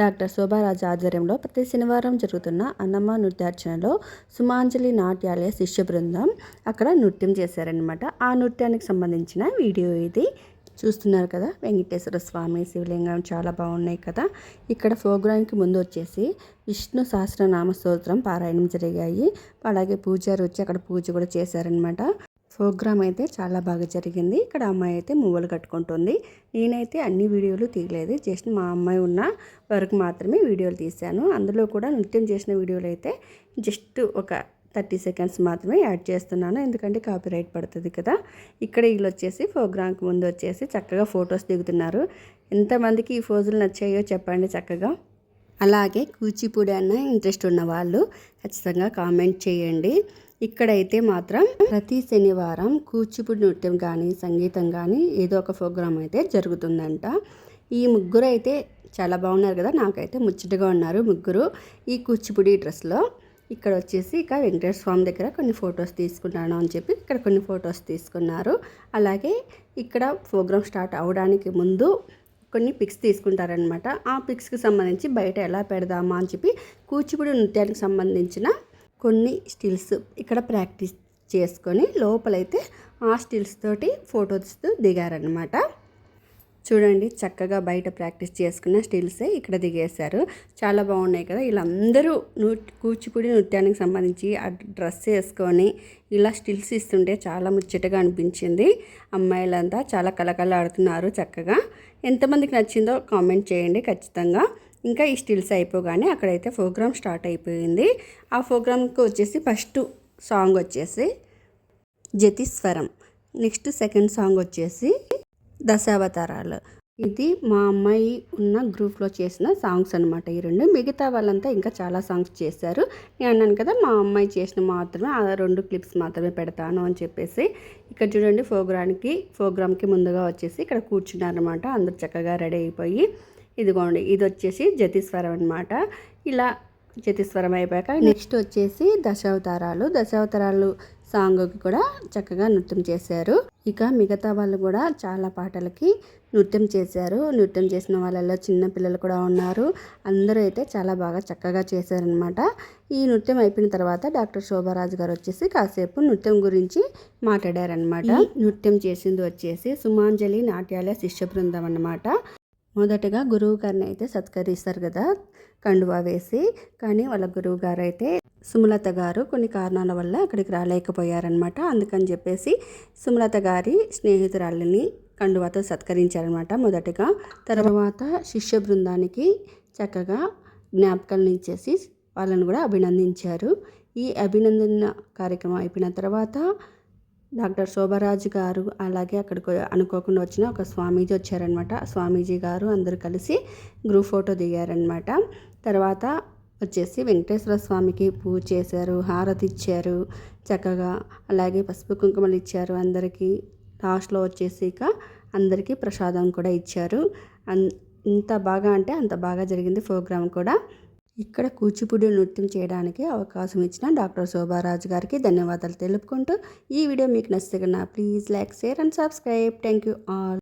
Doctor Shobha Raju ఆధ్వర్యంలో ప్రతి శనివారం జరుగుతున్న అన్నమ్మ నృత్యార్చనలో సుమాంజలి నాట్యాలయ శిష్య బృందం అక్కడ నృత్యం చేశారనమాట ఆ నృత్యానికి సంబంధించిన వీడియో ఇది. చూస్తున్నారు కదా వెంకటేశ్వర స్వామి శివలింగం చాలా బాగున్నాయి కదా. ఇక్కడ ప్రోగ్రాంకి ముందు వచ్చేసి విష్ణు సహస్రనామ స్తోత్రం పారాయణం జరిగాయి. అలాగే పూజారి వచ్చి అక్కడ పూజ కూడా చేశారనమాట ప్రోగ్రామ్ అయితే చాలా బాగా జరిగింది. ఇక్కడ అమ్మాయి అయితే మువ్వలు కట్టుకుంటుంది. నేనైతే అన్ని వీడియోలు తీయలేదు. జస్ట్ మా అమ్మాయి ఉన్న వరకు మాత్రమే వీడియోలు తీశాను. అందులో కూడా నృత్యం చేసిన వీడియోలు అయితే జస్ట్ ఒక థర్టీ సెకండ్స్ మాత్రమే యాడ్ చేస్తున్నాను. ఎందుకంటే కాపీరైట్ పడుతుంది కదా. ఇక్కడ వీళ్ళు వచ్చేసి ప్రోగ్రామ్కి ముందు వచ్చేసి చక్కగా ఫొటోస్ దిగుతున్నారు. ఎంతమందికి ఈ ఫోజులు నచ్చాయో చెప్పండి చక్కగా. అలాగే కూచిపూడి అన్న ఇంట్రెస్ట్ ఉన్న వాళ్ళు ఖచ్చితంగా కామెంట్ చేయండి. ఇక్కడైతే మాత్రం ప్రతి శనివారం కూచిపూడి నృత్యం కానీ సంగీతం కానీ ఏదో ఒక ప్రోగ్రాం అయితే జరుగుతుందంట. ఈ ముగ్గురు అయితే చాలా బాగున్నారు కదా నాకైతే ముచ్చటగా ఉన్నారు ముగ్గురు ఈ కూచిపూడి డ్రెస్లో. ఇక్కడ వచ్చేసి ఇక వెంకటేశ్వర స్వామి దగ్గర కొన్ని ఫొటోస్ తీసుకున్నాను అని చెప్పి ఇక్కడ కొన్ని ఫొటోస్ తీసుకున్నారు. అలాగే ఇక్కడ ప్రోగ్రామ్ స్టార్ట్ అవడానికి ముందు కొన్ని పిక్స్ తీసుకుంటారనమాట ఆ పిక్స్కి సంబంధించి బయట ఎలా పెడదామా అని చెప్పి కూచిపూడి నృత్యానికి సంబంధించిన కొన్ని స్టిల్స్ ఇక్కడ ప్రాక్టీస్ చేసుకొని లోపలైతే ఆ స్టిల్స్ తోటి ఫొటోస్ దిగారనమాట చూడండి చక్కగా బయట ప్రాక్టీస్ చేసుకున్న స్టిల్సే ఇక్కడ దిగేశారు. చాలా బాగున్నాయి కదా. వీళ్ళందరూ నృ కూచిపూడి నృత్యానికి సంబంధించి ఆ డ్రెస్ వేసుకొని ఇలా స్టిల్స్ ఇస్తుంటే చాలా ముచ్చటగా అనిపించింది. అమ్మాయిలంతా చాలా కలకలాడుతున్నారు చక్కగా. ఎంతమందికి నచ్చిందో కామెంట్ చేయండి ఖచ్చితంగా. ఇంకా ఈ స్టిల్స్ అయిపోగానే అక్కడైతే ప్రోగ్రామ్ స్టార్ట్ అయిపోయింది. ఆ ప్రోగ్రామ్కి వచ్చేసి ఫస్ట్ సాంగ్ వచ్చేసి జతిస్వరం నెక్స్ట్ సెకండ్ సాంగ్ వచ్చేసి దశావతారాలు. ఇది మా అమ్మాయి ఉన్న గ్రూప్లో చేసిన సాంగ్స్ అనమాట ఈ రెండు. మిగతా వాళ్ళంతా ఇంకా చాలా సాంగ్స్ చేశారు. నేను అన్నాను కదా మా అమ్మాయి చేసిన మాత్రమే ఆ రెండు క్లిప్స్ మాత్రమే పెడతాను అని చెప్పేసి ఇక్కడ చూడండి ప్రోగ్రామ్కి ప్రోగ్రామ్కి ముందుగా వచ్చేసి ఇక్కడ కూర్చున్నారనమాట అందరు చక్కగా రెడీ అయిపోయి ఇదిగోండి ఇది వచ్చేసి జతిస్వరం అనమాట ఇలా జతిస్వరం అయిపోయాక నెక్స్ట్ వచ్చేసి దశావతారాలు. దశావతారాలు సాంగ్కి కూడా చక్కగా నృత్యం చేశారు. ఇక మిగతా వాళ్ళు కూడా చాలా పాటలకి నృత్యం చేశారు. నృత్యం చేసిన వాళ్ళల్లో చిన్న పిల్లలు కూడా ఉన్నారు. అందరూ అయితే చాలా బాగా చక్కగా చేశారనమాట ఈ నృత్యం అయిపోయిన తర్వాత డాక్టర్ శోభారాజు గారు వచ్చేసి కాసేపు నృత్యం గురించి మాట్లాడారనమాట నృత్యం చేసింది వచ్చేసి సుమాంజలి నాట్యాలయ శిష్య బృందం అనమాట మొదటగా గురువు గారిని అయితే సత్కరిస్తారు కదా కండువా వేసి. కానీ వాళ్ళ గురువు గారు అయితే సుమలత గారు కొన్ని కారణాల వల్ల అక్కడికి రాలేకపోయారనమాట అందుకని చెప్పేసి సుమలత గారి స్నేహితురాళ్ళని కండువాతో సత్కరించారనమాట మొదటగా. తర్వాత శిష్య బృందానికి చక్కగా జ్ఞాపకాలను ఇచ్చేసి వాళ్ళని కూడా అభినందించారు. ఈ అభినందన కార్యక్రమం అయిపోయిన తర్వాత డాక్టర్ శోభరాజు గారు అలాగే అక్కడికి అనుకోకుండా వచ్చిన ఒక స్వామీజీ వచ్చారనమాట స్వామీజీ గారు అందరూ కలిసి గ్రూప్ ఫోటో దిగారనమాట తర్వాత వచ్చేసి వెంకటేశ్వర స్వామికి పూజ చేశారు హారతి ఇచ్చారు చక్కగా అలాగే పసుపు కుంకుమలు ఇచ్చారు అందరికీ. లాస్ట్లో వచ్చేసి ఇక అందరికీ ప్రసాదం కూడా ఇచ్చారు. అంత ఇంత బాగా అంటే అంత బాగా జరిగింది ప్రోగ్రాం కూడా. ఇక్కడ కూచిపూడి నృత్యం చేయడానికి అవకాశం ఇచ్చిన డాక్టర్ శోభారాజు గారికి ధన్యవాదాలు తెలుపుకుంటూ ఈ వీడియో మీకు నచ్చితే please like share and subscribe thank you all